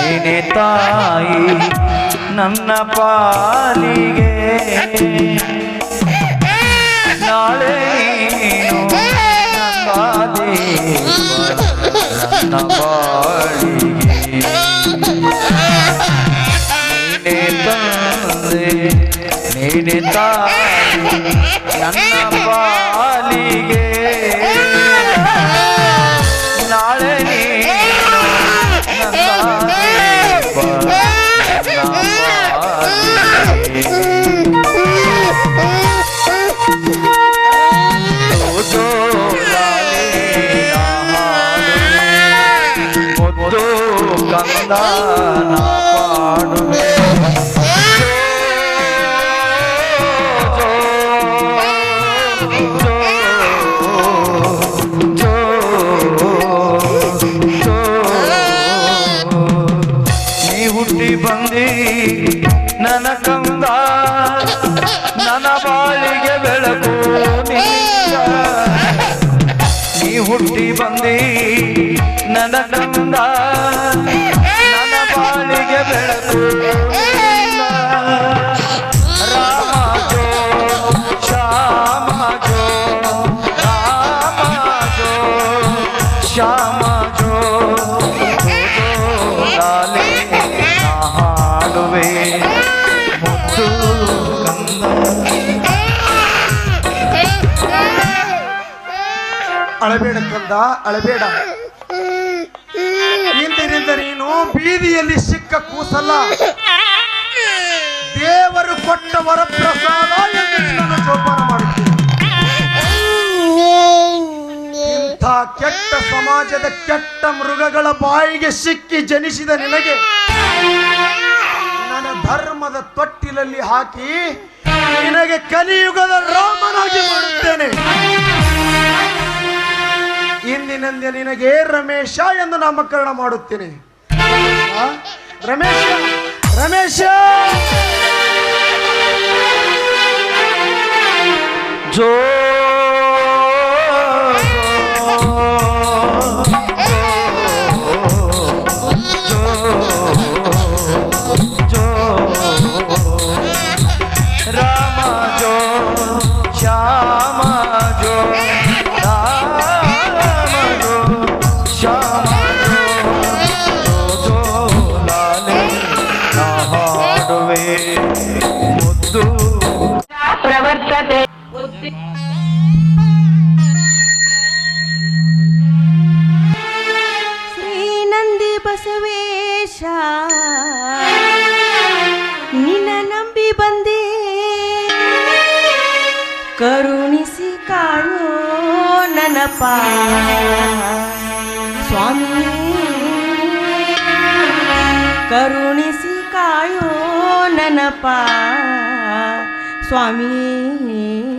ನೀನೆ ತಾಯಿ ನನ್ನ ಪಾಲಿಗೆ ನಾಳೆ ನೀನು ನಂಗಾದೆ ನನ್ನ ಬಾಳಿಗೆ ನೀನೆ ತಂದೆ ನೀನೆ ತಾಯಿ ನನ್ನ ಪಾಲಿಗೆ ಕಂದ ಪಾಡುವೆ ನೀ ಹುಟ್ಟಿ ಬಂದಿ ನನ್ನ ಕಂದ ನನ್ನ ಬಾಳಿಗೆ ಬೆಳಕು ನೀಯ ನೀ ಹುಟ್ಟಿ ಬಂದಿ ನನ್ನ ಕಂದ ಅಳಬೇಡ ಕಂದ ಅಳಬೇಡ ಇಂದಿನಿಂದ ನೀನು ಬೀದಿಯಲ್ಲಿ ಸಿಕ್ಕ ಕೂಸಲ್ಲ. ದೇವರು ಕೊಟ್ಟ ವರಪ್ರಸಾದ ಎಂದು ನಿನ್ನನ್ನು ಜೋಪಾನ ಮಾಡುತ್ತೀನಿ. ಇಂಥ ಕೆಟ್ಟ ಸಮಾಜದ ಕೆಟ್ಟ ಮೃಗಗಳ ಬಾಯಿಗೆ ಸಿಕ್ಕಿ ಜನಿಸಿದ ನಿನಗೆ ನನ್ನ ಧರ್ಮದ ತೊಟ್ಟಿಲಲ್ಲಿ ಹಾಕಿ ನಿನಗೆ ಕಲಿಯುಗದ ರಾಮನಾಗಿ ಮಾಡುತ್ತೇನೆ. ಇಂದಿನಿಂದ ನಿನಗೆ ರಮೇಶ ಎಂದು ನಾಮಕರಣ ಮಾಡುತ್ತೇನೆ? ರಮೇಶ ರಮೇಶ! ಜೋ ಕರುಣಿಸಿ ಕಾಣೋ ನನಪ. ಸ್ವಾಮಿ ಕರುಣಿಸಿ ಕಾಯೋ ನನಪ. ಸ್ವಾಮಿ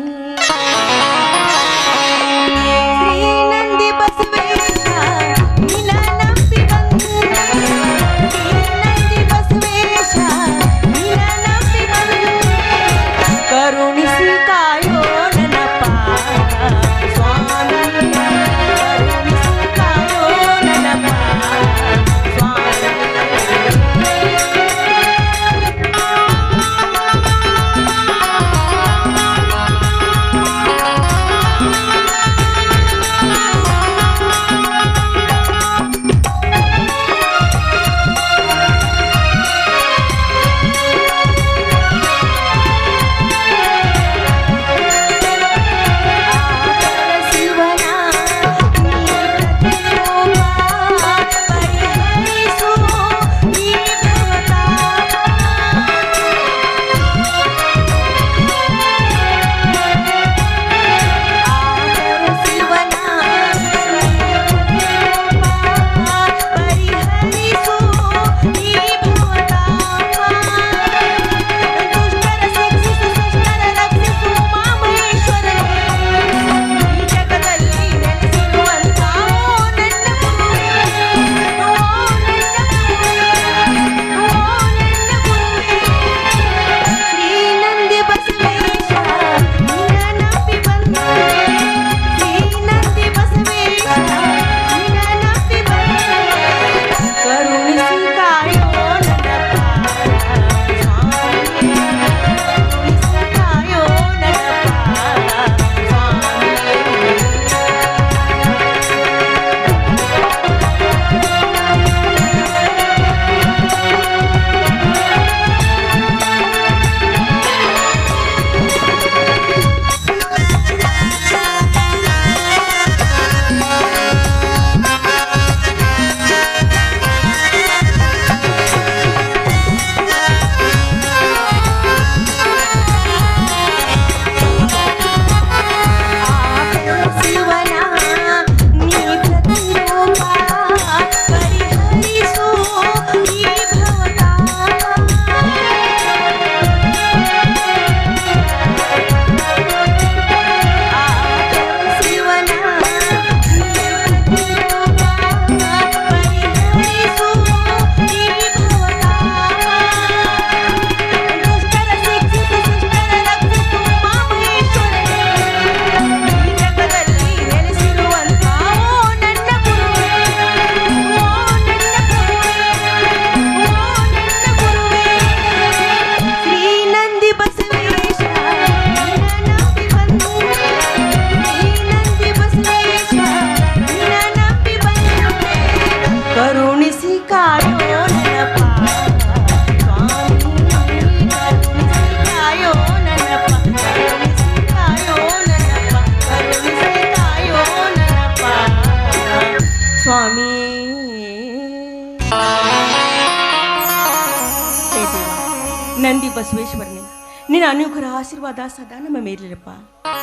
ಅನುಗ್ರಹ ಆಶೀರ್ವಾದ ಸದಾ ನಮ್ಮ ಮೇಲಿರಪ್ಪ.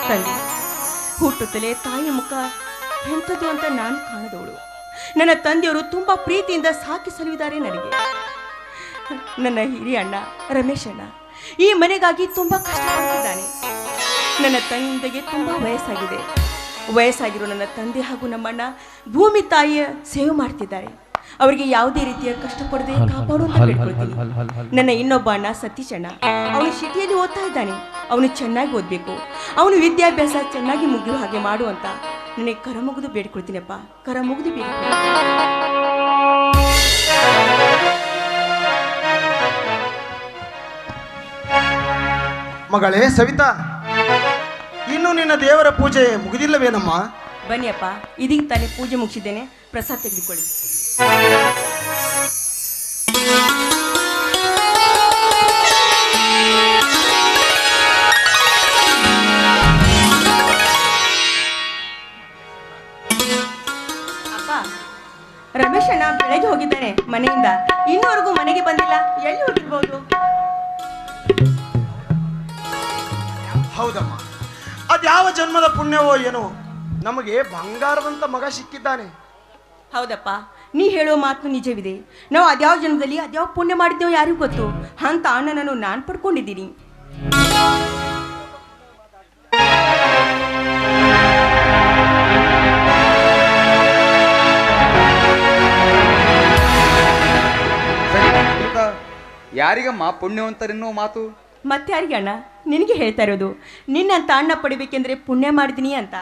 ತಂದೆ, ಹುಟ್ಟುತ್ತಲೇ ತಾಯಿಯ ಮುಖ ಎಂಥದ್ದು ಅಂತ ನಾನು ಕಾಣದವಳು. ನನ್ನ ತಂದೆಯವರು ತುಂಬ ಪ್ರೀತಿಯಿಂದ ಸಾಕಿ ಸಲುವಿದ್ದಾರೆ ನನಗೆ. ನನ್ನ ಹಿರಿಯ ಅಣ್ಣ ರಮೇಶ್ ಅಣ್ಣ, ಈ ಮನೆಗಾಗಿ ತುಂಬ ಕಷ್ಟಪಡ್ತಿದ್ದಾನೆ ನನ್ನ ತಂದೆಗೆ ತುಂಬ ವಯಸ್ಸಾಗಿದೆ. ವಯಸ್ಸಾಗಿರೋ ನನ್ನ ತಂದೆ ಹಾಗೂ ನಮ್ಮಣ್ಣ ಭೂಮಿ ತಾಯಿಯ ಸೇವೆ ಮಾಡ್ತಿದ್ದಾರೆ. ಅವರಿಗೆ ಯಾವುದೇ ರೀತಿಯ ಕಷ್ಟಪಡದೆ ಕಾಪಾಡುವಂತ ಬೇಡ್ಕೊಳ್ತೀನಿ ನನ್ನ ಇನ್ನೊಬ್ಬ ಅಣ್ಣ ಸತೀಶ್ ಅಣ್ಣ ಅವನು ಶಿಟಿಯಲ್ಲಿ ಓದ್ತಾ ಇದ್ದಾನೆ. ಅವನು ಚೆನ್ನಾಗಿ ಓದಬೇಕು. ಅವನು ವಿದ್ಯಾಭ್ಯಾಸ ಚೆನ್ನಾಗಿ ಮುಗಿಯುವ ಹಾಗೆ ಮಾಡು ಅಂತ ನನಗೆ ಕರ ಮುಗಿದು ಬೇಡ್ಕೊಳ್ತೀನಪ್ಪ. ಕರ ಮುಗಿದು ಮಗಳೇ ಸವಿತಾ ಇನ್ನು ನಿನ್ನ ದೇವರ ಪೂಜೆ ಮುಗಿದಿಲ್ಲವೇನಮ್ಮ? ಬನ್ನಿಯಪ್ಪ ಇದೀಗ ತಾನೇ ಪೂಜೆ ಮುಗಿಸಿದ್ದೇನೆ. ಪ್ರಸಾದ ತೆಗೆದುಕೊಳ್ಳಿ. ಅಪ್ಪ ರಮೇಶ್ ಅಣ್ಣ ಬೆಳಗ್ಗೆ ಹೋಗಿದ್ದಾನೆ ಮನೆಯಿಂದ. ಇನ್ನೂವರೆಗೂ ಮನೆಗೆ ಬಂದಿಲ್ಲ. ಎಲ್ಲಿ ಹೋಗಿರ್ಬೋದು? ಹೌದಮ್ಮ. ಅದ್ಯಾವ ಜನ್ಮದ ಪುಣ್ಯವೋ ಏನೋ. ನಮಗೆ ಬಂಗಾರದಂತ ಮಗ ಸಿಕ್ಕಿದ್ದಾನೆ. ಹೌದಪ್ಪ. ನೀ ಹೇಳೋ ಮಾತು ನಿಜವಿದೆ. ನಾವು ಅದ್ಯಾವ ಜನ್ಮದಲ್ಲಿ ಅದ್ಯಾವ ಪುಣ್ಯ ಮಾಡಿದ್ದೇವೆ ಯಾರಿಗೂ ಗೊತ್ತು. ಅಂತ ಅಣ್ಣನನ್ನು ನಾನು ಪಡ್ಕೊಂಡಿದ್ದೀನಿ. ಯಾರಿಗ ಯಾರಿಗಮ್ಮ ಪುಣ್ಯವಂತರೆನ್ನುವ ಮಾತು? ಮತ್ತೆ ಯಾರಿಗೆ ಅಣ್ಣ ನಿನಗೆ ಹೇಳ್ತಾ ಇರೋದು ನಿನ್ನಂತ ಅಣ್ಣ ಪಡಿಬೇಕೆಂದ್ರೆ ಪುಣ್ಯ ಮಾಡಿದ್ದೀನಿ ಅಂತ.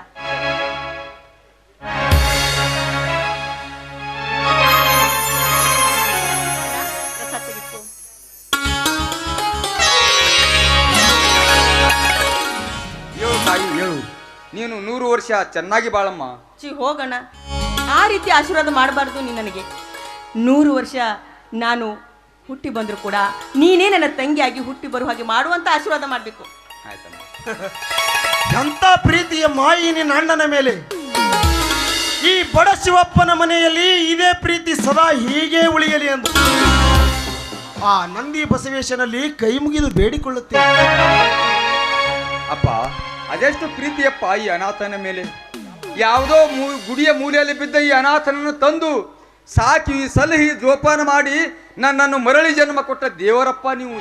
ನೀನು ನೂರು ವರ್ಷ ಚೆನ್ನಾಗಿ ಬಾಳಮ್ಮ. ಚಿ ಹೋಗಣ. ಆ ರೀತಿ ಆಶೀರ್ವಾದ ಮಾಡಬಾರ್ದು ನೀ ನನಗೆ. ನೂರು ವರ್ಷ ನಾನು ಹುಟ್ಟಿ ಬಂದರೂ ಕೂಡ ನೀನೇ ನನ್ನ ತಂಗಿಯಾಗಿ ಹುಟ್ಟಿ ಬರುವ ಹಾಗೆ ಮಾಡುವಂತ ಆಶೀರ್ವಾದ ಮಾಡಬೇಕು. ಆಯ್ತಮ್ಮ. ಎಂತ ಪ್ರೀತಿಯ ಮಾಯಿ ನಿನ್ನ ಅಣ್ಣನ ಮೇಲೆ. ಈ ಬಡ ಶಿವಪ್ಪನ ಮನೆಯಲ್ಲಿ ಇದೇ ಪ್ರೀತಿ ಸದಾ ಹೀಗೆ ಉಳಿಯಲಿ ಅಂತ ಆ ನಂದಿ ಬಸವೇಶನಲ್ಲಿ ಕೈ ಮುಗಿದು ಬೇಡಿಕೊಳ್ಳುತ್ತೇನೆ. ಅಪ್ಪ ಅದೆಷ್ಟು ಪ್ರೀತಿಯಪ್ಪ ಈ ಅನಾಥನ ಮೇಲೆ? ಯಾವುದೋ ಮೂ ಗುಡಿಯ ಮೂಲೆಯಲ್ಲಿ ಬಿದ್ದ ಈ ಅನಾಥನನ್ನು ತಂದು ಸಾಕಿ ಸಲಹಿ ಜೋಪಾನ ಮಾಡಿ ನನ್ನನ್ನು ಮರಳಿ ಜನ್ಮ ಕೊಟ್ಟ ದೇವರಪ್ಪ ನೀವು.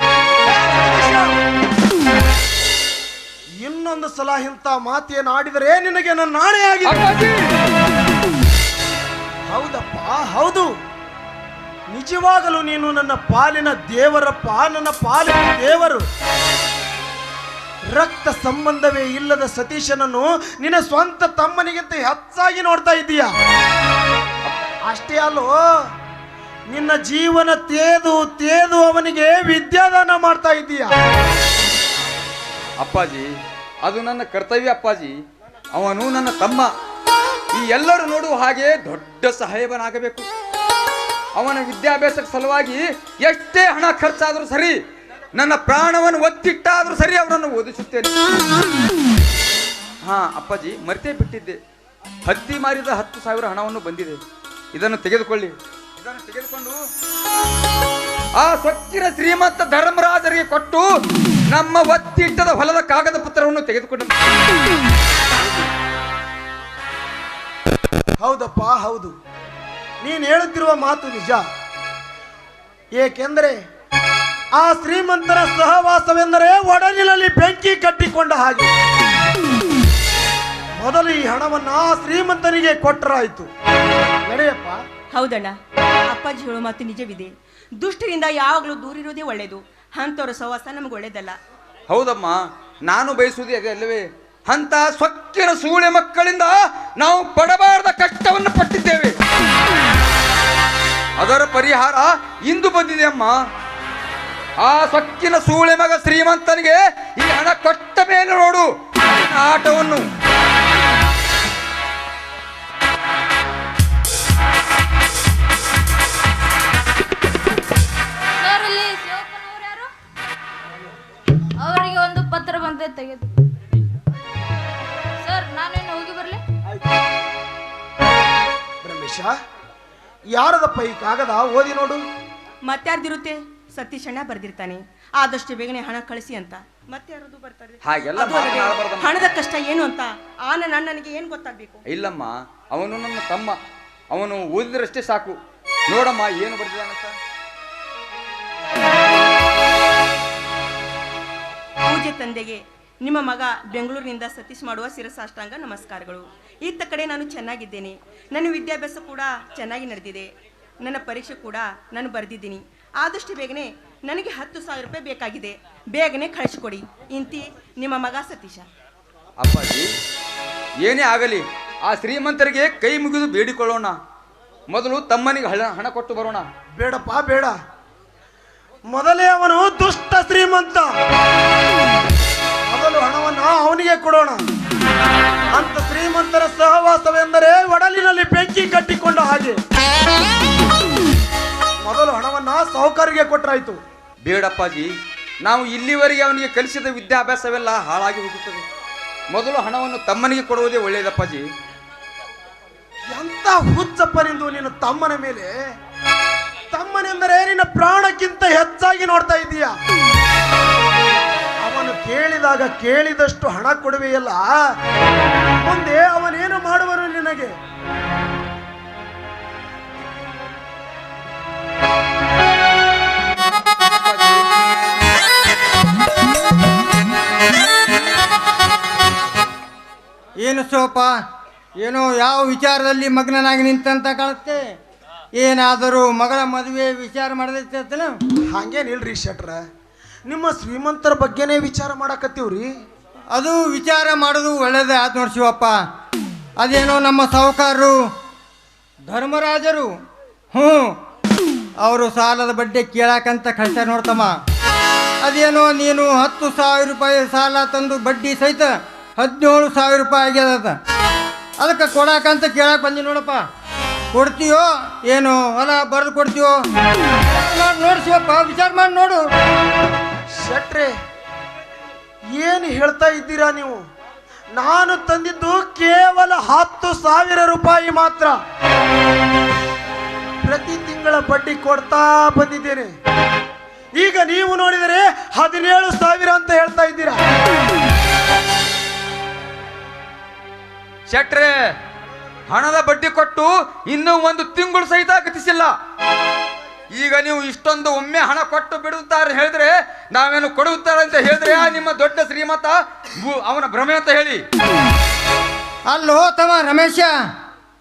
ಇನ್ನೊಂದು ಸಲ ಇಂಥ ಮಾತೆಯನ್ನು ಆಡಿದರೆ ನಿನಗೆ ನನ್ನ ನಾಳೆ ಆಗಿದೆ! ಹೌದಪ್ಪ ಹೌದು. ನಿಜವಾಗಲೂ ನೀನು ನನ್ನ ಪಾಲಿನ ದೇವರಪ್ಪ ನನ್ನ ಪಾಲಿನ ದೇವರು. ರಕ್ತ ಸಂಬಂಧವೇ ಇಲ್ಲದ ಸತೀಶನನ್ನು ನಿನ್ನ ಸ್ವಂತ ತಮ್ಮನಿಗಿಂತ ಹೆಚ್ಚಾಗಿ ನೋಡ್ತಾ ಇದ್ದೀಯ? ಅಷ್ಟೇ ಅಲ್ಲೋ, ನಿನ್ನ ಜೀವನ ತೇದು ತೇದು ಅವನಿಗೆ ವಿದ್ಯಾದಾನ ಮಾಡ್ತಾ ಇದ್ದೀಯ? ಅಪ್ಪಾಜಿ, ಅದು ನನ್ನ ಕರ್ತವ್ಯ ಅಪ್ಪಾಜಿ. ಅವನು ನನ್ನ ತಮ್ಮ. ಈ ಎಲ್ಲರೂ ನೋಡುವ ಹಾಗೆ ದೊಡ್ಡ ಸಹಾಯವನಾಗಬೇಕು ಅವನ ವಿದ್ಯಾಭ್ಯಾಸಕ್ಕೆ ಸಲುವಾಗಿ ಎಷ್ಟೇ ಹಣ ಖರ್ಚಾದರೂ ಸರಿ ನನ್ನ ಪ್ರಾಣವನ್ನು ಒತ್ತಿಟ್ಟಾದರೂ ಸರಿ ಅವರನ್ನು ಓದಿಸುತ್ತೇನೆ. ಹಾ, ಅಪ್ಪಾಜಿ, ಮರ್ತೇ ಬಿಟ್ಟಿದ್ದೆ. ಹತ್ತಿ ಮಾರಿದ ಹತ್ತು ಸಾವಿರ ಹಣವನ್ನು ಬಂದಿದೆ. ಇದನ್ನು ತೆಗೆದುಕೊಳ್ಳಿ. ಇದನ್ನು ತೆಗೆದುಕೊಂಡು ಆ ಸೊಕ್ಕಿನ ಶ್ರೀಮಂತ ಧರ್ಮರಾಜರಿಗೆ ಕೊಟ್ಟು ನಮ್ಮ ಒತ್ತಿಟ್ಟದ ಹೊಲದ ಕಾಗದ ಪತ್ರವನ್ನು ತೆಗೆದುಕೊಂಡು ಹೌದಪ್ಪ, ಹೌದು. ನೀನು ಹೇಳುತ್ತಿರುವ ಮಾತು ನಿಜ. ಏಕೆಂದರೆ ಆ ಶ್ರೀಮಂತರ ಸಹವಾಸವೆಂದರೆ ಒಡಲಿನಲ್ಲಿ ಬೆಂಕಿ ಕಟ್ಟಿಕೊಂಡ ಹಾಗೆ. ಮೊದಲು ಈ ಹಣವನ್ನ ಆ ಶ್ರೀಮಂತನಿಗೆ ಕೊಟ್ಟರಾಯಿತು ನಡೆಯಪ್ಪ. ಹೌದಣ್ಣ. ಅಪ್ಪಾಜಿ ಹೇಳೋ ಮಾತು ನಿಜವಿದೆ. ದುಷ್ಟರಿಂದ ಯಾವಾಗಲೂ ದೂರಿರೋದೇ ಒಳ್ಳೇದು ಅಂಥವ್ರ ಸಹವಾಸ ನಮಗೆ ಒಳ್ಳೇದಲ್ಲ ಹೌದಮ್ಮ. ನಾನು ಬಯಸುವುದೇ ಅದೇ ಅಲ್ಲವೇ? ಅಂತ ಸ್ವಕ್ಕಿನ ಸೂಳೆ ಮಕ್ಕಳಿಂದ ನಾವು ಪಡಬಾರದ ಕಷ್ಟವನ್ನು ಪಟ್ಟಿದ್ದೇವೆ. ಅದರ ಪರಿಹಾರ ಇಂದು ಬಂದಿದೆ ಅಮ್ಮ. ಆ ಸೊಕ್ಕಿನ ಸೂಳೆ ಮಗ ಶ್ರೀಮಂತನಿಗೆ ಈ ಹಣ ಕೊಟ್ಟ ಮೇಲೆ ನೋಡು ಆಟವನ್ನು ಅವರಿಗೆ ಒಂದು ಪತ್ರ ಬಂದ ತೆಗೆದು. ಸರ್ ನಾನೇನು ಹೋಗಿ ಬರಲಿ. ರಮೇಶ ಯಾರದಪ್ಪ ಈ ಕಾಗದ? ಓದಿ ನೋಡು. ಮತ್ತಾರ್ದಿರುತ್ತೆ ಸತೀಶ್ ಅಣ್ಣ ಬರ್ದಿರ್ತಾನೆ. ಆದಷ್ಟು ಬೇಗನೆ ಹಣ ಕಳಿಸಿ ಅಂತ. ಮತ್ತೆ ಯಾರದು ಬರ್ತಾರೆ? ಹಾಗೆಲ್ಲ ಅದು ಅಲ್ಲದೆ ಮಾತನಾಡಬಾರ್ದಮ್ಮ. ಹಣದ ಕಷ್ಟ ಏನು ಅಂತ? ಆನ ನನ್ನ ಅಣ್ಣನಿಗೆ ಏನು ಗೊತ್ತಾಗ್ಬೇಕು? ಇಲ್ಲಮ್ಮ ಅವನು ನನ್ನ ತಮ್ಮ. ಅವನು ಓದಿದ್ರಷ್ಟೇ ಸಾಕು. ನೋಡಮ್ಮ ಏನು ಬರ್ತಿದ್ದಾನಂತ ಪೂಜೆ ತಂದೆಗೆ ನಿಮ್ಮ ಮಗ ಬೆಂಗಳೂರಿನಿಂದ ಸತೀಶ್ ಮಾಡುವ ಶಿರಸಾಷ್ಟಾಂಗ ನಮಸ್ಕಾರಗಳು. ಇತ್ತ ಕಡೆ ನಾನು ಚೆನ್ನಾಗಿದ್ದೇನೆ. ನನ್ನ ವಿದ್ಯಾಭ್ಯಾಸ ಕೂಡ ಚೆನ್ನಾಗಿ ನಡೆದಿದೆ. ನನ್ನ ಪರೀಕ್ಷೆ ಕೂಡ ನಾನು ಬರೆದಿದ್ದೀನಿ. ಆದಷ್ಟು ಬೇಗನೆ ನನಗೆ ಹತ್ತು ಸಾವಿರ ರೂಪಾಯಿ ಬೇಕಾಗಿದೆ. ಬೇಗನೆ ಕಳಿಸ್ಕೊಡಿ. ಇಂತಿ ನಿಮ್ಮ ಮಗ ಸತೀಶ. ಅಪ್ಪಾಜಿ ಏನೇ ಆಗಲಿ ಆ ಶ್ರೀಮಂತರಿಗೆ ಕೈ ಮುಗಿದು ಬೇಡಿಕೊಳ್ಳೋಣ. ಮೊದಲು ತಮ್ಮನಿಗೆ ಹಣ ಹಣ ಕೊಟ್ಟು ಬರೋಣ. ಬೇಡಪ್ಪ ಬೇಡ. ಮೊದಲೇ ಅವನು ದುಷ್ಟ ಶ್ರೀಮಂತ. ಮೊದಲು ಹಣವನ್ನು ಅವನಿಗೆ ಕೊಡೋಣ. ಅಂತ ಶ್ರೀಮಂತರ ಸಹವಾಸವೆಂದರೆ ಒಡಲಿನಲ್ಲಿ ಬೆಂಕಿ ಕಟ್ಟಿಕೊಂಡ ಹಾಗೆ. ಮೊದಲು ಹಣವನ್ನ ಸಾಹುಕಾರಿಗೆ ಕೊಟ್ಟರಾಯ್ತು ಬೇಡಪ್ಪಾಜಿ ನಾವು ಇಲ್ಲಿವರೆಗೆ ಅವನಿಗೆ ಕಲಿಸಿದ ವಿದ್ಯಾಭ್ಯಾಸವೆಲ್ಲ ಹಾಳಾಗಿ ಹೋಗುತ್ತದೆ. ಮೊದಲು ಹಣವನ್ನು ತಮ್ಮನಿಗೆ ಕೊಡುವುದೇ ಒಳ್ಳೆಯದಪ್ಪಾಜಿ. ಎಂತ ಹುಚ್ಚಪ್ಪ ನಿಂದು ನಿನ್ನ ತಮ್ಮನ ಮೇಲೆ? ತಮ್ಮನೆಂದರೆ ನಿನ್ನ ಪ್ರಾಣಕ್ಕಿಂತ ಹೆಚ್ಚಾಗಿ ನೋಡ್ತಾ ಇದ್ದೀಯ? ಅವನು ಕೇಳಿದಾಗ ಕೇಳಿದಷ್ಟು ಹಣ ಕೊಡುವೆಯಲ್ಲ ಮುಂದೆ ಅವನೇನು ಮಾಡುವನು ನಿನಗೆ? ಏನು ಸೋಪ? ಏನೋ ಯಾವ ವಿಚಾರದಲ್ಲಿ ಮಗ್ನನಾಗಿ ನಿಂತಂತ ಕಾಣುತ್ತೆ? ಏನಾದರೂ ಮಗಳ ಮದುವೆ ವಿಚಾರ ಮಾಡದೈತೇನ ಹಂಗೇನಿಲ್ರಿ ಶೆಟ್ರ ನಿಮ್ಮ ಶ್ರೀಮಂತರ ಬಗ್ಗೆನೇ ವಿಚಾರ ಮಾಡಕತ್ತೀವ್ರಿ? ಅದು ವಿಚಾರ ಮಾಡೋದು ಒಳ್ಳೇದೇ ಆಯ್ತು ನೋಡಿ ಶಿವಪ್ಪ. ಅದೇನೋ ನಮ್ಮ ಸಾಹುಕಾರರು ಧರ್ಮರಾಜರು ಹ್ಞೂ ಅವರು ಸಾಲದ ಬಡ್ಡಿ ಕೇಳಾಕಂತ ಕಳಿಸ್ತಾರೆ ನೋಡ್ತಮ್ಮ ಅದೇನೋ ನೀನು ಹತ್ತು ಸಾವಿರ ರೂಪಾಯಿ ಸಾಲ ತಂದು ಬಡ್ಡಿ ಸಹಿತ ಹದಿನೇಳು ಸಾವಿರ ರೂಪಾಯಿ ಆಗ್ಯದ ಅದಕ್ಕೆ ಕೊಡಾಕಂತ ಕೇಳಕ್ಕೆ ಬಂದಿ ನೋಡಪ್ಪ. ಕೊಡ್ತೀಯೋ ಏನು ಹೊಲ ಬರೆದು ಕೊಡ್ತೀಯೋ? ನೋಡಿ ವಿಚಾರ ಮಾಡಿ ನೋಡು. ಶೆಟ್ರೆ, ಏನು ಹೇಳ್ತಾ ಇದ್ದೀರಾ ನೀವು? ನಾನು ತಂದಿದ್ದು ಕೇವಲ ಹತ್ತು ಸಾವಿರ ರೂಪಾಯಿ ಮಾತ್ರ. ಪ್ರತಿ ತಿಂಗಳ ಬಡ್ಡಿ ಕೊಡ್ತಾ ಬಂದಿದ್ದೇನೆ. ಈಗ ನೀವು ನೋಡಿದರೆ ಹದಿನೇಳು ಸಾವಿರ ಅಂತ ಹೇಳ್ತಾ ಇದ್ದೀರಾ? ಶೆಟ್ರೆ ಹಣದ ಬಡ್ಡಿ ಕೊಟ್ಟು ಇನ್ನೂ ಒಂದು ತಿಂಗಳು ಸಹಿತ ಗತಿಸಿಲ್ಲ. ಈಗ ನೀವು ಇಷ್ಟೊಂದು ಒಮ್ಮೆ ಹಣ ಕೊಟ್ಟು ಬಿಡುತ್ತಾರೆ ಹೇಳಿದ್ರೆ ನಾವೇನು ಕೊಡುತ್ತಾರೆ ಅಂತ ಹೇಳಿದ್ರೆ ನಿಮ್ಮ ದೊಡ್ಡ ಶ್ರೀಮತ ಅವನ ಭ್ರಮೆ ಅಂತ ಹೇಳಿ. ಅಲ್ಲೋ ತಮ್ಮ ರಮೇಶ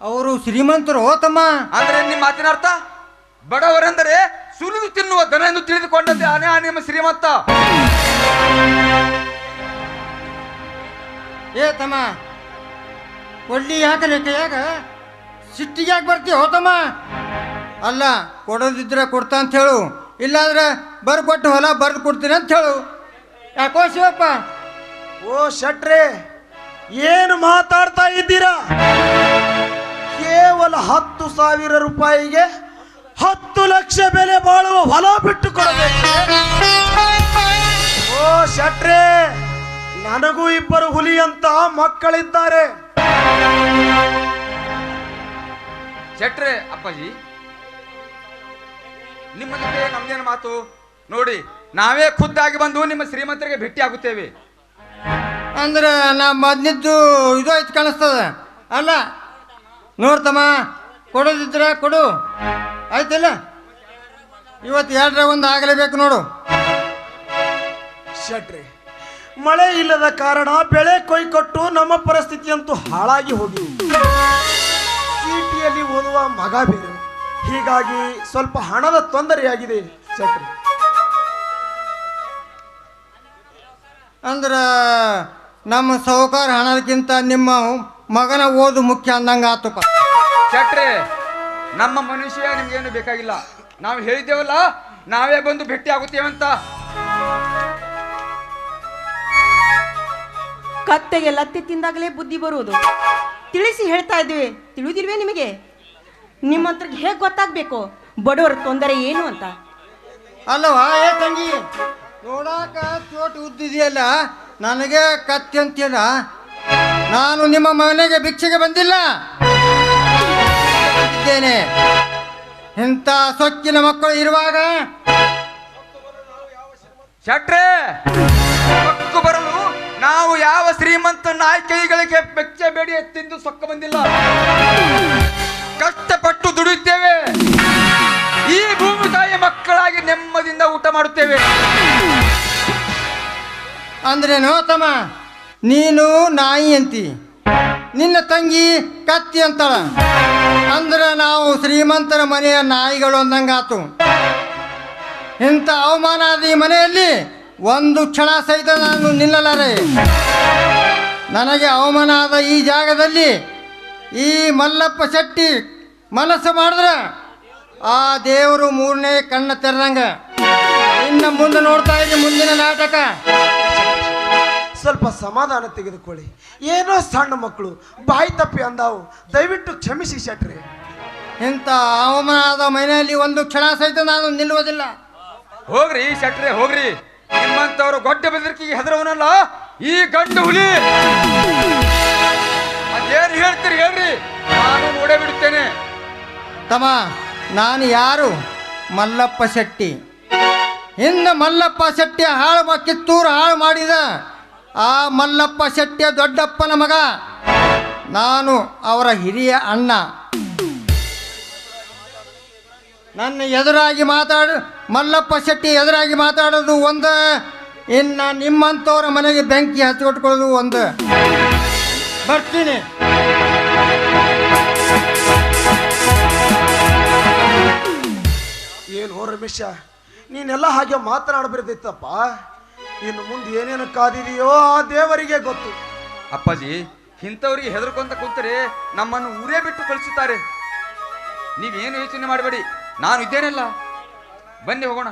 ಅವರು ಶ್ರೀಮಂತರು ತಮ್ಮ. ಅಂದ್ರೆ ನಿಮ್ಮ ಮಾತಿನ ಅರ್ಥ? ಬಡವರೆಂದರೆ ಸುಲಿದು ತಿನ್ನುವ ದನ ಎಂದು ತಿಳಿದುಕೊಂಡಂತೆ ಆ ನಿಮ್ಮ ಶ್ರೀಮಂತ. ಏ ತಮ್ಮ ಕೊಡ್ಲಿ ಯಾಕಲೆ ಕೈಯಾಗ ಸಿಟ್ಟಿಗೆ ಯಾಕೆ ಬರ್ತೀವಿ ಹೋತಮ್ಮ. ಅಲ್ಲ, ಕೊಡೋದಿದ್ರೆ ಕೊಡ್ತಾ ಅಂತ ಹೇಳು. ಇಲ್ಲಾಂದ್ರೆ ಬರ್ ಕೊಟ್ಟು ಹೊಲ ಬರ್ದು ಕೊಡ್ತೀನಿ ಅಂತ ಹೇಳು. ಯಾಕೋ ಶಿವಪ್ಪ? ಓ ಶಟ್ರೆ, ಏನು ಮಾತಾಡ್ತಾ ಇದ್ದೀರಾ? ಕೇವಲ ಹತ್ತು ಸಾವಿರ ರೂಪಾಯಿಗೆ ಹತ್ತು ಲಕ್ಷ ಬೆಲೆ ಬಾಳುವ ಹೊಲ ಬಿಟ್ಟು ಕೊಡಬೇಕು ಓ ಶಟ್ರೆ, ನನಗೂ ಇಬ್ಬರು ಹುಲಿ ಮಕ್ಕಳಿದ್ದಾರೆ. ಶೆಟ್ರೆ ಅಪ್ಪಾಜಿ ನಿಮ್ಮ ಜೊತೆ ನಮ್ದೇನು ಮಾತು? ನೋಡಿ ನಾವೇ ಖುದ್ದಾಗಿ ಬಂದು ನಿಮ್ಮ ಶ್ರೀಮಂತರಿಗೆ ಭೇಟಿ ಆಗುತ್ತೇವೆ. ಅಂದ್ರೆ ನಾ ಮೊದ್ಲಿದ್ದು ಇದು ಆಯ್ತು ಕಾಣಿಸ್ತದ. ಅಲ್ಲ ನೋಡ್ತಮ್ಮ ಕೊಡೋದಿದ್ರ ಕೊಡು. ಆಯ್ತಲ್ಲ? ಇವತ್ತು ಎರಡರ ಒಂದು ಆಗಲೇಬೇಕು ನೋಡು. ಶೆಟ್ರೆ ಮಳೆ ಇಲ್ಲದ ಕಾರಣ ಬೆಳೆ ಕೊಯ್ಕೊಟ್ಟು ನಮ್ಮ ಪರಿಸ್ಥಿತಿ ಅಂತೂ ಹಾಳಾಗಿ ಹೋಗಿ ಸಿಟಿಯಲ್ಲಿ ಓದುವ ಮಗ ಬೇರೆ. ಹೀಗಾಗಿ ಸ್ವಲ್ಪ ಹಣದ ತೊಂದರೆಯಾಗಿದೆ ಚಕ್ರಿ ಅಂದ್ರೆ ನಮ್ಮ ಸಾಹುಕಾರ ಹಣಕ್ಕಿಂತ ನಿಮ್ಮ ಮಗನ ಓದು ಮುಖ್ಯ ಅಂದಂಗೆ ಆತಪ್ಪ. ಚಟ್ರೆ ನಮ್ಮ ಮನುಷ್ಯ ನಿಮ್ಗೇನು ಬೇಕಾಗಿಲ್ಲ. ನಾವು ಹೇಳಿದ್ದೇವಲ್ಲ ನಾವೇ ಬಂದು ಭೇಟಿ ಆಗುತ್ತೇವಂತ. ಕತ್ತೆಗೆ ಲತ್ತೆ ತಿಂದಾಗಲೇ ಬುದ್ಧಿ ಬರುವುದು. ತಿಳಿಸಿ ಹೇಳ್ತಾ ಇದ್ದೀವಿ. ತಿಳಿದಿಲ್ವೇ ನಿಮಗೆ? ನಿಮ್ಮಂತ್ರಿಗೆ ಹೇಗೆ ಗೊತ್ತಾಗಬೇಕು? ಬಡವರ ತೊಂದರೆ ಏನು ಅಂತ? ಅಲ್ಲವಾ ಏ ತಂಗಿ ನೋಡಾಕ ಚೋಟ್ ಉದ್ದಿದೆಯಲ್ಲ? ನನಗೆ ಕತ್ತೆ ಅಂತೀಯಲ್ಲ? ನಾನು ನಿಮ್ಮ ಮನೆಗೆ ಭಿಕ್ಷೆಗೆ ಬಂದಿಲ್ಲ. ಇದ್ದೇನೆ ಇಂಥ ಸೊಕ್ಕಿನ ಮಕ್ಕಳು ಇರುವಾಗ? ಶಟ್ರೆ! ನಾವು ಯಾವ ಶ್ರೀಮಂತ ನಾಯಿ ಕೈಗಳಿಗೆ ಬೆಚ್ಚ ಬೇಡಿ ಎತ್ತಿಂದು ಸೊಕ್ಕ ಬಂದಿಲ್ಲ? ಕಷ್ಟಪಟ್ಟು ದುಡಿಯುತ್ತೇವೆ. ಈ ಭೂಮಿ ತಾಯಿ ಮಕ್ಕಳಾಗಿ ನೆಮ್ಮದಿಯಿಂದ ಊಟ ಮಾಡುತ್ತೇವೆ. ಅಂದ್ರೇನು ತಮ್ಮ, ನೀನು ನಾಯಿ ಅಂತಿ. ನಿನ್ನ ತಂಗಿ ಕತ್ತಿ ಅಂತಾಳ. ಅಂದ್ರೆ ನಾವು ಶ್ರೀಮಂತರ ಮನೆಯ ನಾಯಿಗಳು ಅಂದಂಗಾತು. ಇಂಥ ಅವಮಾನ ಆದ ಈ ಮನೆಯಲ್ಲಿ ಒಂದು ಕ್ಷಣ ಸಹಿತ ನಾನು ನಿಲ್ಲಲಾರೆ. ನನಗೆ ಅವಮಾನ ಆದ ಈ ಜಾಗದಲ್ಲಿ ಈ ಮಲ್ಲಪ್ಪ ಶೆಟ್ಟಿ ಮನಸ್ಸು ಮಾಡಿದ್ರೆ ಆ ದೇವರು ಮೂರನೇ ಕಣ್ಣ ತೆರೆದಂಗ. ಇನ್ನು ಮುಂದೆ ನೋಡ್ತಾ ಇದ್ದೀನಿ ಮುಂದಿನ ನಾಟಕ. ಸ್ವಲ್ಪ ಸಮಾಧಾನ ತೆಗೆದುಕೊಳ್ಳಿ. ಏನೋ ಸಣ್ಣ ಮಕ್ಕಳು ಬಾಯಿ ತಪ್ಪಿ ಅಂದಾವು. ದಯವಿಟ್ಟು ಕ್ಷಮಿಸಿ ಶೆಟ್ರಿ. ಇಂಥ ಅವಮಾನ ಆದ ಮನೆಯಲ್ಲಿ ಒಂದು ಕ್ಷಣ ಸಹಿತ ನಾನು ನಿಲ್ಲುವುದಿಲ್ಲ. ಹೋಗ್ರಿ ಶೆಟ್ರಿ ಹೋಗ್ರಿ. ನಿಮ್ಮಂತವರು ಗೊಡ್ಡ ಬೆದರಿಕೆಗೆ ಹೆದರವನಲ್ಲ ಈ ಗಂಡು ಹುಲಿ! ಅದೇನು ಹೇಳ್ತೀರಿ ಹೇಳ್ರಿ? ನಾನು ನೋಡೇ ಬಿಡುತ್ತೇನೆ. ತಮ್ಮ, ನಾನು ಯಾರು? ಮಲ್ಲಪ್ಪ ಶೆಟ್ಟಿ. ಹಿಂದೆ ಮಲ್ಲಪ್ಪ ಶೆಟ್ಟಿ ಹಾಳು ಕಿತ್ತೂರು ಹಾಳು ಮಾಡಿದ ಆ ಮಲ್ಲಪ್ಪ ಶೆಟ್ಟಿಯ ದೊಡ್ಡಪ್ಪನ ಮಗ. ನಾನು ಅವರ ಹಿರಿಯ ಅಣ್ಣ. ನನ್ನ ಎದುರಾಗಿ ಮಾತಾಡು ಮಲ್ಲಪ್ಪ ಶೆಟ್ಟಿ ಎದುರಾಗಿ ಮಾತಾಡೋದು ಒಂದು ಇನ್ನು ನಿಮ್ಮಂಥವ್ರ ಮನೆಗೆ ಬೆಂಕಿ ಹಚ್ಚಿಕೊಟ್ಕೊಳ್ಳೋದು ಒಂದು. ಬರ್ತೀನಿ. ಏನು ರಮೇಶ ನೀನೆಲ್ಲ ಹಾಗೆ ಮಾತನಾಡಬಿರ್ದಿತ್ತಪ್ಪ. ಇನ್ನು ಮುಂದೆ ಏನೇನು ಕಾದಿದೆಯೋ ಆ ದೇವರಿಗೆ ಗೊತ್ತು. ಅಪ್ಪಾಜಿ ಇಂಥವ್ರಿಗೆ ಹೆದರ್ಕೊಂತ ಕೂತರೆ ನಮ್ಮನ್ನು ಊರೇ ಬಿಟ್ಟು ಕಳಿಸುತ್ತಾರೆ. ನೀವೇನು ಯೋಚನೆ ಮಾಡಬೇಡಿ. ನಾನು ಇದ್ದೇನಲ್ಲ? ಬನ್ನಿ ಹೋಗೋಣ.